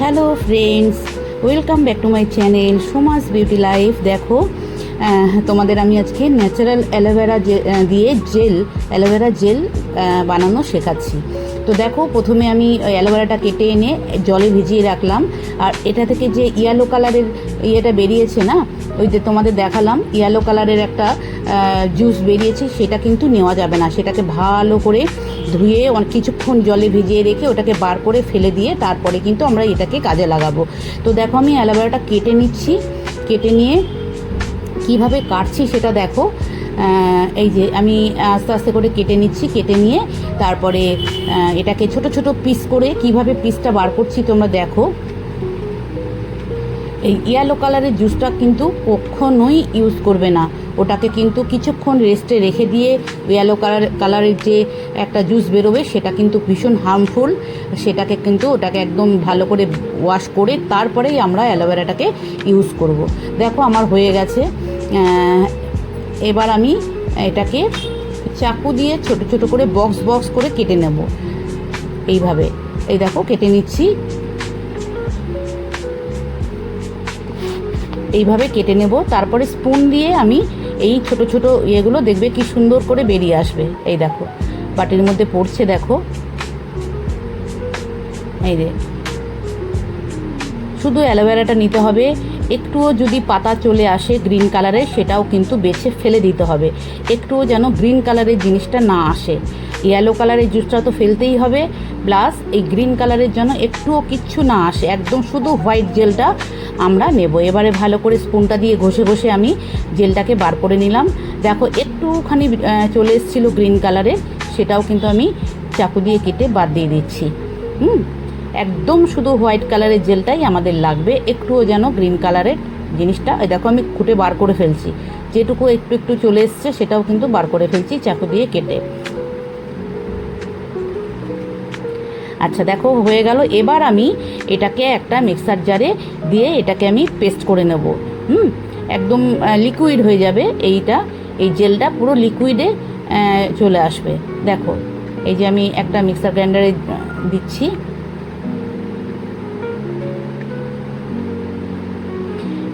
Hello friends welcome back to my channel Soma's beauty life দেখো তোমাদের আমি আজকে ন্যাচারাল অ্যালোভেরা দিয়ে জেল অ্যালোভেরা জেল বানানো শেখাচ্ছি। তো দেখো, প্রথমে আমি অ্যালোভেরাটা কেটে এনে জলে ভিজিয়ে রাখলাম। আর এটা থেকে যে ইয়েলো কালারের ইয়েটা বেরিয়েছে না, ওই যে তোমাদের দেখালাম ইয়েলো কালারের একটা জুস বেরিয়েছে, সেটা কিন্তু নেওয়া যাবে না। সেটাকে ভালো করে ধুয়ে অনেক কিছুক্ষণ জলে ভিজিয়ে রেখে ওটাকে বার করে ফেলে দিয়ে তারপরে কিন্তু আমরা এটাকে কাজে লাগাবো। তো দেখো আমি অ্যালোভেরাটা কেটে নিচ্ছি। কেটে নিয়ে কীভাবে কাটছি সেটা দেখো। এই যে আমি আস্তে আস্তে করে কেটে নিচ্ছি, কেটে নিয়ে তারপরে এটাকে ছোট ছোট পিস করে কীভাবে পিসটা বার করছি তোমরা দেখো। এই ইয়েলো কালারের জুসটা কিন্তু কখনোই ইউজ করবে না। ওটাকে কিন্তু কিছুক্ষণ রেস্টে রেখে দিয়ে ইয়েলো কালার, কালারের যে একটা জুস বেরোবে, সেটা কিন্তু ভীষণ হার্মফুল সেটাকে কিন্তু ওটাকে একদম ভালো করে ওয়াশ করে তারপরেই আমরা অ্যালোভেরাটাকে ইউজ করব। দেখো আমার হয়ে গেছে। এবার আমি এটাকে চাকু দিয়ে ছোট ছোট করে বক্স বক্স করে কেটে নেব। এইভাবে। এই দেখো, কেটে নিচ্ছি। এইভাবে কেটে নেব। তারপরে স্পুন দিয়ে আমি এই ছোট ছোট ইয়েগুলো দেখবে কি সুন্দর করে বেরিয়ে আসবে। এই দেখো, বাটির মধ্যে পড়ছে দেখো। এই রে শুধু অ্যালোভেরাটা নিতে হবে। একটুও যদি পাতা চলে আসে গ্রিন কালারের, সেটাও কিন্তু বেছে ফেলে দিতে হবে। একটুও যেন গ্রিন কালারের জিনিসটা না আসে। ইয়েলো কালারের জুসটা তো ফেলতেই হবে। প্লাস এই গ্রিন কালারের জন্য একটুও কিচ্ছু না আসে। একদম শুধু হোয়াইট জেলটা আমরা নেব। এবারে ভালো করে স্পুনটা দিয়ে ঘষে ঘষে আমি জেলটাকে বার করে নিলাম। দেখো, একটুখানি চলে এসেছিল গ্রিন কালারের সেটাও কিন্তু আমি চাকু দিয়ে কেটে বাদ দিয়ে দিচ্ছি। হুম? একদম শুধু হোয়াইট কালারের জেলটাই আমাদের লাগবে। একটুও যেন গ্রিন কালারের জিনিসটা দেখো আমি খুঁটে বার করে ফেলছি। যেটুকু একটু একটু চলে এসছে, সেটাও কিন্তু বার করে ফেলছি চাকু দিয়ে কেটে। আচ্ছা দেখো, হয়ে গেল। এবার আমি এটাকে একটা মিক্সার জারে দিয়ে এটাকে আমি পেস্ট করে নেব। হুম? একদম লিকুইড হয়ে যাবে এইটা। এই জেলটা পুরো লিকুইডে চলে আসবে। দেখো, এই যে আমি একটা মিক্সার গ্রাইন্ডারে দিচ্ছি।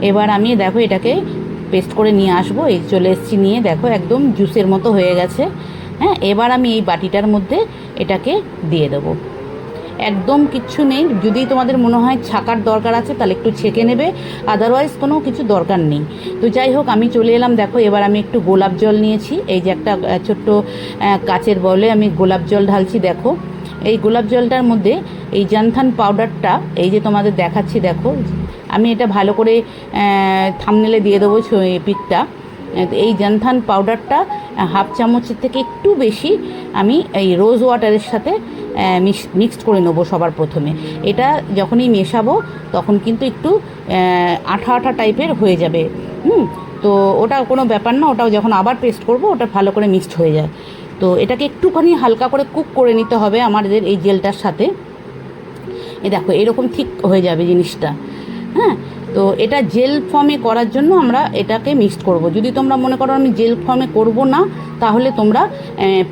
এবার আমি, দেখো, এটাকে পেস্ট করে নিয়ে আসব। এই চলে এসেছি নিয়ে, দেখো, একদম জুসের মতো হয়ে গেছে। হ্যাঁ এবার আমি এই বাটিটার মধ্যে এটাকে দিয়ে দেবো। একদম কিচ্ছু নেই। যদি তোমাদের মনে হয় ছাকার দরকার আছে, তাহলে একটু ছেঁকে নেবে। আদারওয়াইজ কোনো কিছু দরকার নেই। তো যাই হোক, আমি চলে এলাম। দেখো, এবার আমি একটু গোলাপ জল নিয়েছি। এই যে একটা ছোট্ট কাচের বলে আমি গোলাপ জল ঢালছি, দেখো। এই গোলাপ জলটার মধ্যে এই জানথান পাউডারটা, এই যে তোমাদের দেখাচ্ছি, দেখো। আমি এটা ভালো করে থামনেলে দিয়ে দেবো পিকটা। এই জানথান পাউডারটা হাফ চামচের থেকে একটু বেশি আমি এই রোজ ওয়াটারের সাথে মিক্সড করে নেব সবার প্রথমে। এটা যখনই মেশাবো, তখন কিন্তু একটু আঠা আঠা টাইপের হয়ে যাবে। হুম? তো ওটা কোনো ব্যাপার না, ওটাও যখন আবার পেস্ট করব, ওটা ভালো করে মিক্সড হয়ে যায়। তো এটাকে একটুখানি হালকা করে কুক করে নিতে হবে আমাদের এই জেলটার সাথে। এ দেখো, এরকম ঠিক হয়ে যাবে জিনিসটা। হ্যাঁ? তো এটা জেল ফর্মে করার জন্য আমরা এটাকে মিক্সড করব। যদি তোমরা মনে করো আমি জেল ফর্মে করব না, তাহলে তোমরা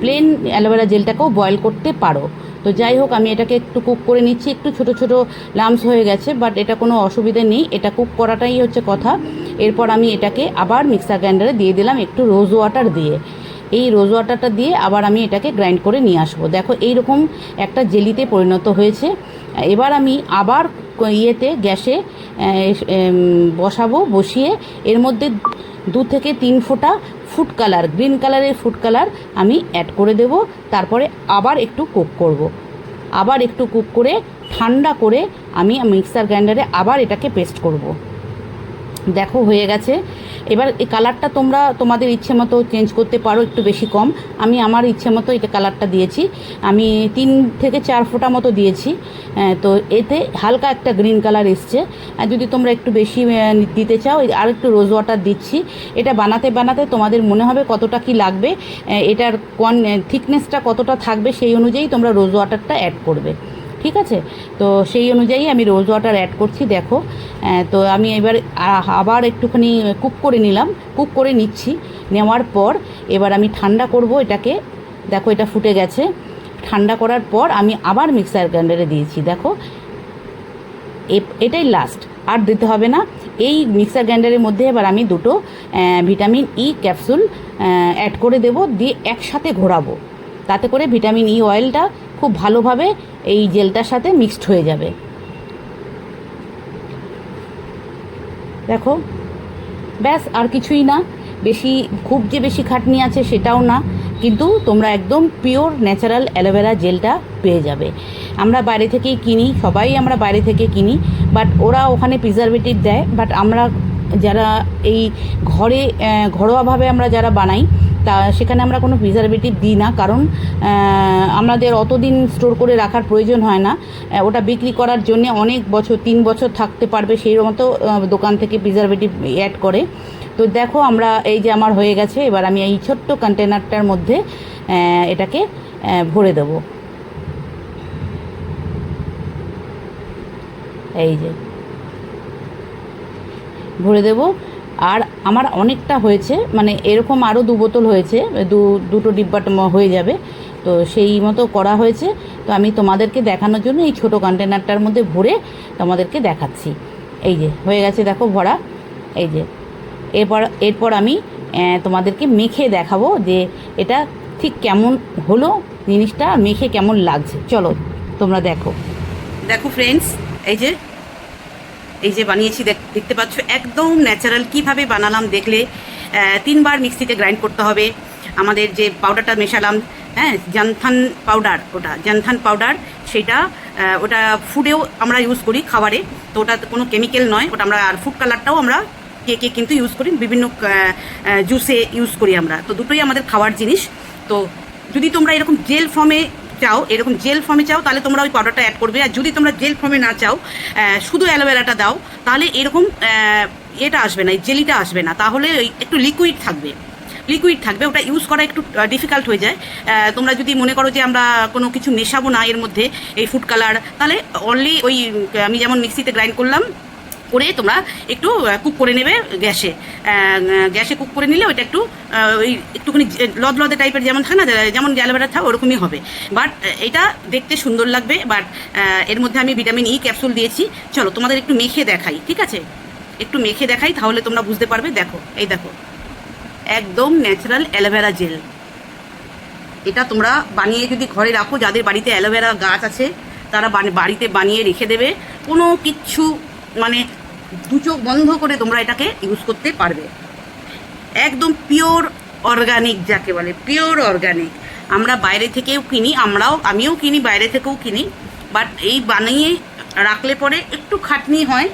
প্লেন অ্যালোভেরা জেলটাকেও বয়েল করতে পারো। তো যাই হোক, আমি এটাকে একটু কুক করে নিচ্ছি। একটু ছোট ছোট লামস হয়ে গেছে বাট এটা কোনো অসুবিধে নেই। এটা কুক করাটাই হচ্ছে কথা। এরপর আমি এটাকে আবার মিক্সার গ্রাইন্ডারে দিয়ে দিলাম একটু রোজ ওয়াটার দিয়ে। এই রোজ ওয়াটারটা দিয়ে আবার আমি এটাকে গ্রাইন্ড করে নিয়ে আসব দেখো এইরকম একটা জেলিতে পরিণত হয়েছে এবার আমি আবার ইয়েতে গ্যাসে বসাবো, বসিয়ে এর মধ্যে দু থেকে তিন ফোঁটা ফুড কালার গ্রিন কালারের ফুড কালার আমি অ্যাড করে দেব তারপরে আবার একটু কুক করব। আবার একটু কুক করে, ঠান্ডা করে আমি মিক্সার গ্রাইন্ডারে আবার এটাকে পেস্ট করব। দেখো হয়ে গেছে এবার এই কালারটা তোমরা তোমাদের ইচ্ছে মতো চেঞ্জ করতে পারো একটু বেশি কম। আমি আমার ইচ্ছে মতো এটা কালারটা দিয়েছি। আমি তিন থেকে চার ফোঁটা মতো দিয়েছি। তো এতে হালকা একটা গ্রিন কালার এসছে। যদি তোমরা একটু বেশি দিতে চাও আর একটু রোজ ওয়াটার দিচ্ছি। এটা বানাতে বানাতে তোমাদের মনে হবে কতটা কি লাগবে এটার কন থিকনেসটা কতটা থাকবে সেই অনুযায়ী তোমরা রোজ ওয়াটারটা অ্যাড করবে। ঠিক আছে? তো সেই অনুযায়ী আমি রোজ ওয়াটার অ্যাড করছি, দেখো। তো আমি এবার আবার একটুখানি কুক করে নিলাম। কুক করে নিচ্ছি। নেওয়ার পর এবার আমি ঠান্ডা করব এটাকে। দেখো, এটা ফুটে গেছে। ঠান্ডা করার পর আমি আবার মিক্সার গ্রাইন্ডারে দিয়েছি, দেখো। এটাই লাস্ট আর দিতে হবে না। এই মিক্সার গ্রাইন্ডারের মধ্যে এবার আমি দুটো ভিটামিন ই ক্যাপসুল অ্যাড করে দেব। দিয়ে একসাথে ঘোরাবো। তাতে করে ভিটামিন ই অয়েলটা খুব ভালোভাবে এই জেলটার সাথে মিক্সড হয়ে যাবে। দেখো, ব্যাস, আর কিছুই না। বেশি, খুব যে বেশি খাটনি আছে সেটাও না, কিন্তু তোমরা একদম পিওর ন্যাচারাল অ্যালোভেরা জেলটা পেয়ে যাবে। আমরা বাইরে থেকেই কিনি, সবাই আমরা বাইরে থেকে কিনি, বাট ওরা ওখানে প্রিজারভেটিভ দেয়, বাট আমরা যারা এই ঘরে ঘরোয়াভাবে আমরা যারা বানাই তা সেখানে আমরা কোনো প্রিজারভেটিভ দিই না, কারণ আমাদের অতদিন স্টোর করে রাখার প্রয়োজন হয় না। ওটা বিক্রি করার জন্য অনেক বছর, তিন বছর থাকতে পারবে সেই মতো দোকান থেকে প্রিজারভেটিভ অ্যাড করে। তো দেখো আমরা এই যে আমার হয়ে গেছে, এবার আমি এই ছোট্ট কন্টেনারটার মধ্যে এটাকে ভরে দেবো। এই যে। ভরে দেব। আর আমার অনেকটা হয়েছে মানে এরকম আরও দু বোতল হয়েছে, দু, দুটো ডিব্বা হয়ে যাবে। তো সেই মতো করা হয়েছে। তো আমি তোমাদেরকে দেখানোর জন্য এই ছোটো কন্টেনারটার মধ্যে ভরে তোমাদেরকে দেখাচ্ছি। এই যে, হয়ে গেছে দেখো ভরা। এই যে, এরপর এরপর আমি তোমাদেরকে মেখে দেখাবো যে এটা ঠিক কেমন হলো জিনিসটা, মেখে কেমন লাগছে। চলো, তোমরা দেখো। দেখো ফ্রেন্ডস এই যে এই যে বানিয়েছি, দেখ- দেখতে পাচ্ছ, একদম ন্যাচারাল কীভাবে বানালাম দেখলে তিনবার মিক্সিতে গ্রাইন্ড করতে হবে। আমাদের যে পাউডারটা মেশালাম হ্যাঁ জানথান পাউডার ওটা, জানথান পাউডার সেটা ওটা ফুডেও আমরা ইউজ করি খাবারে। তো ওটা কোনো কেমিক্যাল নয়, ওটা আমরা, আর ফুড কালারটাও আমরা কেকে কিন্তু ইউজ করি, বিভিন্ন জুসে ইউজ করি আমরা। তো দুটোই আমাদের খাওয়ার জিনিস। তো যদি তোমরা এরকম জেল ফর্মে চাও, এরকম জেল ফর্মে চাও, তাহলে তোমরা ওই পাউডারটা অ্যাড করবে। আর যদি তোমরা জেল ফর্মে না চাও শুধু অ্যালোভেরাটা দাও, তাহলে এরকম এটা আসবে না, এই জেলিটা আসবে না। তাহলে ওই একটু লিকুইড থাকবে। লিকুইড থাকবে, ওটা ইউজ করা একটু ডিফিকাল্ট হয়ে যায়। তোমরা যদি মনে করো যে আমরা কোনো কিছু মেশাবো না এর মধ্যে, এই ফুড কালার তাহলে অনলি ওই আমি যেমন মিক্সিতে গ্রাইন্ড করলাম করে তোমরা একটু কুক করে নেবে গ্যাসে। গ্যাসে কুক করে নিলে ওইটা একটু ওই একটুখানি লদ লদে টাইপের যেমন থাকে না যেমন অ্যালোভেরা থাকে ওরকমই হবে। বাট এটা দেখতে সুন্দর লাগবে বাট এর মধ্যে আমি ভিটামিন ই ক্যাপসুল দিয়েছি। চলো তোমাদের একটু মেখে দেখাই, ঠিক আছে? একটু মেখে দেখাই, তাহলে তোমরা বুঝতে পারবে। দেখো, এই দেখো। একদম ন্যাচারাল অ্যালোভেরা জেল এটা তোমরা বানিয়ে যদি ঘরে রাখো, যাদের বাড়িতে অ্যালোভেরা গাছ আছে, তারা বাড়িতে বানিয়ে রেখে দেবে। কোনো কিচ্ছু মানে দু চোখ বন্ধ করে তোমরা এটাকে ইউজ করতে পারবে। একদম পিওর অর্গানিক যাকে বলে পিওর অর্গানিক আমরা বাইরে থেকেও কিনি, আমরাও, আমিও কিনি, বাইরে থেকেও কিনি। বাট এই বানিয়ে রাখলে পরে একটু খাটনি হয়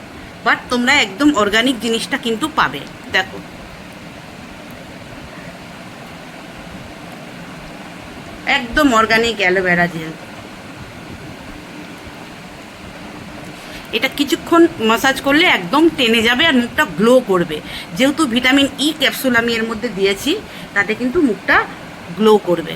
বাট তোমরা একদম অর্গানিক জিনিসটা কিন্তু পাবে। দেখো। একদম অর্গানিক অ্যালোভেরা জেল এটা কিছুক্ষণ মাসাজ করলে একদম টেনে যাবে আর মুখটা গ্লো করবে। যেহেতু ভিটামিন ই ক্যাপসুল আমি এর মধ্যে দিয়েছি, তাতে কিন্তু মুখটা গ্লো করবে।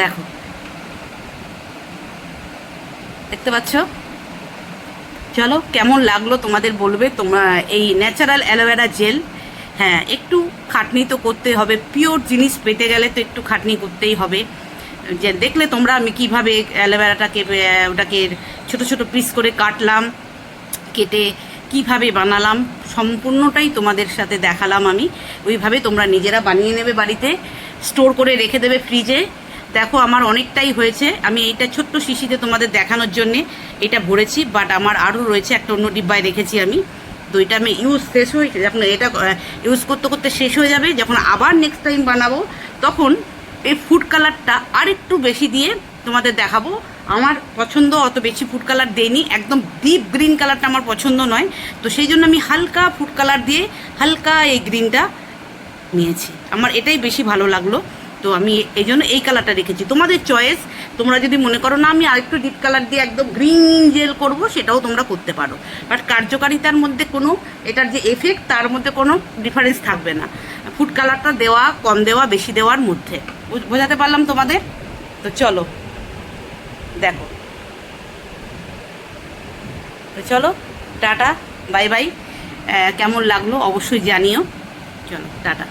দেখো। দেখতে পাচ্ছ? চলো কেমন লাগল তোমাদের বলবে? তোমরা এই ন্যাচারাল অ্যালোভেরা জেল হ্যাঁ একটু খাটনি তো করতে হবে। পিওর জিনিস পেতে গেলে তো একটু খাটনি করতেই হবে। যে দেখলে তোমরা আমি কীভাবে অ্যালোভেরাটাকে ওটাকে ছোট ছোট পিস করে কাটলাম, কেটে কীভাবে বানালাম, সম্পূর্ণটাই তোমাদের সাথে দেখালাম আমি। ওইভাবে তোমরা নিজেরা বানিয়ে নেবে বাড়িতে স্টোর করে রেখে দেবে ফ্রিজে দেখো আমার অনেকটাই হয়েছে। আমি এইটা ছোট্ট শিশিতে তোমাদের দেখানোর জন্যে এটা ভরেছি বাট আমার আরও রয়েছে একটা অন্য ডিব্বায় রেখেছি আমি। তো এটা আমি ইউজ শেষ হয়ে যখন এটা ইউজ করতে করতে শেষ হয়ে যাবে, যখন আবার নেক্সট টাইম বানাবো, তখন এই ফুড কালারটা আরেকটু বেশি দিয়ে তোমাদের দেখাবো। আমার পছন্দ অত বেশি ফুড কালার দেয়নি, একদম ডিপ গ্রিন কালারটা আমার পছন্দ নয়। তো সেই জন্য আমি হালকা ফুড কালার দিয়ে হালকা এই গ্রিনটা নিয়েছি। আমার এটাই বেশি ভালো লাগল। তো আমি এই জন্য এই কালারটা রেখেছি। তোমাদের চয়েস তোমরা যদি মনে করো, না, আমি আরেকটু ডিপ কালার দিয়ে একদম গ্রিন জেল করব, সেটাও তোমরা করতে পারো। বাট কার্যকারিতার মধ্যে কোনো, এটার যে এফেক্ট তার মধ্যে কোনো ডিফারেন্স থাকবে না। ফুড কালারটা দেওয়া, কম দেওয়া, বেশি দেওয়ার মধ্যে। বোঝাতে পারলাম তোমাদের? তো চলো, দেখো। তো চলো, টাটা, বাই বাই। কেমন লাগল অবশ্যই জানিও। চলো, টাটা।